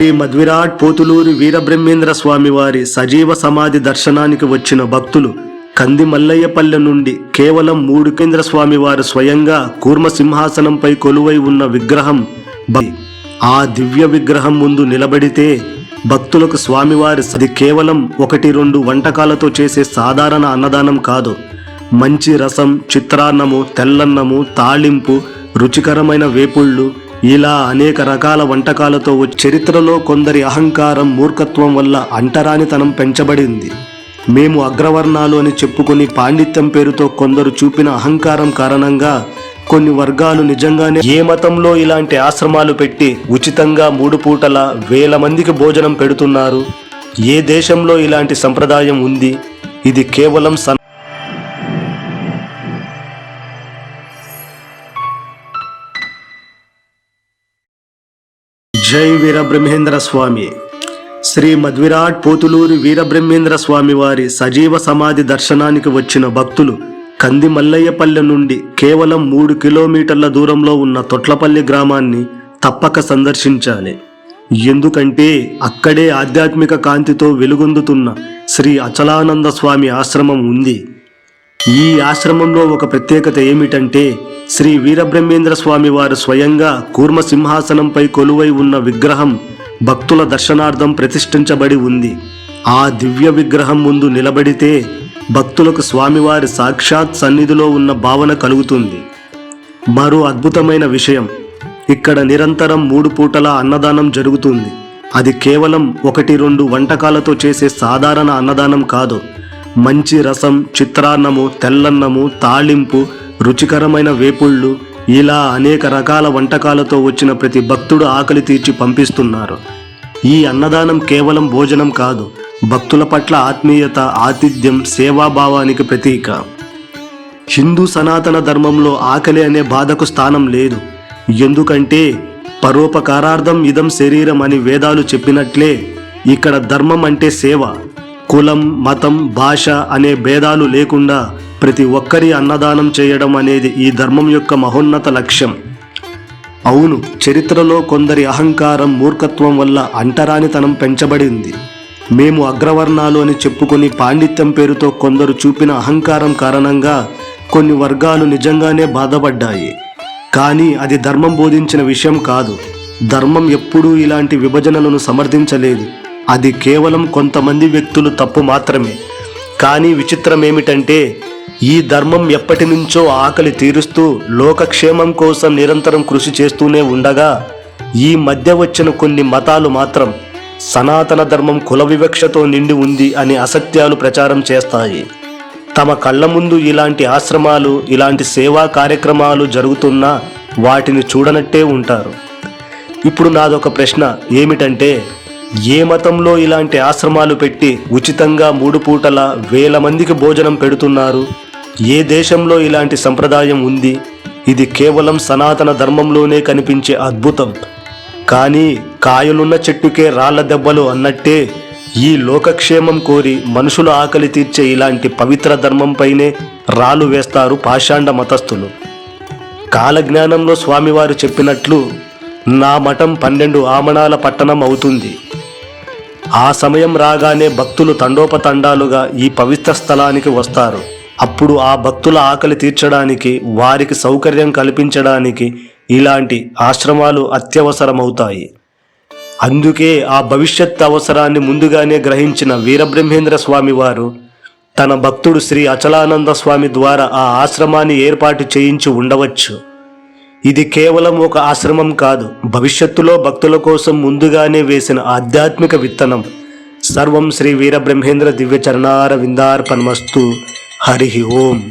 శ్రీ మధ్విరాట్ పోతులూరి వీరబ్రహ్మేంద్ర స్వామివారి సజీవ సమాధి దర్శనానికి వచ్చిన భక్తులు కంది మల్లయ్యపల్లె నుండి కేవలం మూడు కేంద్ర స్వయంగా కూర్మ సింహాసనంపై కొలువై ఉన్న విగ్రహం ఆ దివ్య విగ్రహం ముందు నిలబడితే భక్తులకు స్వామివారి అది కేవలం ఒకటి రెండు వంటకాలతో చేసే సాధారణ అన్నదానం కాదు. మంచి రసం చిత్రాన్నము తెల్లన్నము తాళింపు రుచికరమైన వేపుళ్ళు ఇలా అనేక రకాల వంటకాలతో చరిత్రలో కొందరి అహంకారం మూర్ఖత్వం వల్ల అంటరానితనం పెంచబడింది. మేము అగ్రవర్ణాలు అని చెప్పుకొని పాండిత్యం పేరుతో కొందరు చూపిన అహంకారం కారణంగా కొన్ని వర్గాలు నిజంగానే ఏ మతంలో ఇలాంటి ఆశ్రమాలు పెట్టి ఉచితంగా మూడు పూటల వేల మందికి భోజనం పెడుతున్నారు? ఏ దేశంలో ఇలాంటి సంప్రదాయం ఉంది? ఇది కేవలం జై వీరబ్రహ్మేంద్ర స్వామి. శ్రీ మధ్విరాట్ పోతులూరి వీరబ్రహ్మేంద్ర స్వామి వారి సజీవ సమాధి దర్శనానికి వచ్చిన భక్తులు కంది మల్లయ్యపల్లె నుండి కేవలం మూడు కిలోమీటర్ల దూరంలో ఉన్న తొట్లపల్లి గ్రామాన్ని తప్పక సందర్శించాలి. ఎందుకంటే అక్కడే ఆధ్యాత్మిక కాంతితో వెలుగొందుతున్న శ్రీ అచలానంద స్వామి ఆశ్రమం ఉంది. ఈ ఆశ్రమంలో ఒక ప్రత్యేకత ఏమిటంటే శ్రీ వీరబ్రహ్మేంద్ర స్వామి వారు స్వయంగా కూర్మ సింహాసనంపై కొలువై ఉన్న విగ్రహం భక్తుల దర్శనార్థం ప్రతిష్ఠించబడి ఉంది. ఆ దివ్య విగ్రహం ముందు నిలబడితే భక్తులకు స్వామివారి సాక్షాత్ సన్నిధిలో ఉన్న భావన కలుగుతుంది. మరో అద్భుతమైన విషయం ఇక్కడ నిరంతరం మూడు పూటల అన్నదానం జరుగుతుంది. అది కేవలం ఒకటి రెండు వంటకాలతో చేసే సాధారణ అన్నదానం కాదు. మంచి రసం చిత్రాన్నము తెల్లన్నము తాళింపు రుచికరమైన వేపుళ్ళు ఇలా అనేక రకాల వంటకాలతో వచ్చిన ప్రతి భక్తుడు ఆకలి తీర్చి పంపిస్తున్నారు. ఈ అన్నదానం కేవలం భోజనం కాదు భక్తుల పట్ల ఆత్మీయత ఆతిథ్యం సేవాభావానికి ప్రతీక. హిందూ సనాతన ధర్మంలో ఆకలి అనే బాధకు స్థానం లేదు. ఎందుకంటే పరోపకారార్థం ఇదం శరీరం అని వేదాలు చెప్పినట్లే ఇక్కడ ధర్మం అంటే సేవ. కులం మతం భాష అనే భేదాలు లేకుండా ప్రతి ఒక్కరి అన్నదానం చేయడం అనేది ఈ ధర్మం యొక్క మహోన్నత లక్ష్యం. అవును చరిత్రలో కొందరి అహంకారం మూర్ఖత్వం వల్ల అంటరానితనం పెంచబడింది. మేము అగ్రవర్ణాలు అని చెప్పుకొని పాండిత్యం పేరుతో కొందరు చూపిన అహంకారం కారణంగా కొన్ని వర్గాలు నిజంగానే బాధపడ్డాయి. కానీ అది ధర్మం బోధించిన విషయం కాదు. ధర్మం ఎప్పుడూ ఇలాంటి విభజనలను సమర్థించలేదు. అది కేవలం కొంతమంది వ్యక్తులు తప్పు మాత్రమే. కానీ విచిత్రం ఏమిటంటే ఈ ధర్మం ఎప్పటి నుంచో ఆకలి తీరుస్తూ లోకక్షేమం కోసం నిరంతరం కృషి చేస్తూనే ఉండగా ఈ మధ్య వచ్చిన కొన్ని మతాలు మాత్రం సనాతన ధర్మం కుల వివక్షతో నిండి ఉంది అని అసత్యాలు ప్రచారం చేస్తాయి. తమ కళ్ళ ముందు ఇలాంటి ఆశ్రమాలు ఇలాంటి సేవా కార్యక్రమాలు జరుగుతున్నా వాటిని చూడనట్టే ఉంటారు. ఇప్పుడు నాదొక ప్రశ్న ఏమిటంటే ఏ మతంలో ఇలాంటి ఆశ్రమాలు పెట్టి ఉచితంగా మూడు పూటల వేల మందికి భోజనం పెడుతున్నారు? ఏ దేశంలో ఇలాంటి సంప్రదాయం ఉంది? ఇది కేవలం సనాతన ధర్మంలోనే కనిపించే అద్భుతం. కానీ కాయలున్న చెట్టుకే రాళ్ళ దెబ్బలు అన్నట్టే ఈ లోకక్షేమం కోరి మనుషుల ఆకలి తీర్చే ఇలాంటి పవిత్ర ధర్మంపైనే రాళ్ళు వేస్తారు పాషాండ మతస్థులు. కాలజ్ఞానంలో స్వామివారు చెప్పినట్లు నా మఠం పన్నెండు ఆమణాల పట్టణం అవుతుంది. ఆ సమయం రాగానే భక్తులు తండోపతండాలుగా ఈ పవిత్ర స్థలానికి వస్తారు. అప్పుడు ఆ భక్తుల ఆకలి తీర్చడానికి వారికి సౌకర్యం కల్పించడానికి ఇలాంటి ఆశ్రమాలు అత్యవసరమవుతాయి. అందుకే ఆ భవిష్యత్ అవసరాన్ని ముందుగానే గ్రహించిన వీరబ్రహ్మేంద్ర స్వామి వారు తన భక్తుడు శ్రీ అచలానంద స్వామి ద్వారా ఆ ఆశ్రమాన్ని ఏర్పాటు చేయించి ఉండవచ్చు. ఇది కేవలం ఒక ఆశ్రమం కాదు. భవిష్యత్తులో భక్తుల కోసం ముందుగానే వేసిన ఆధ్యాత్మిక విత్తనం. సర్వం శ్రీ వీరబ్రహ్మేంద్ర దివ్య చరణార విందార్పణమస్తు హరి ఓం.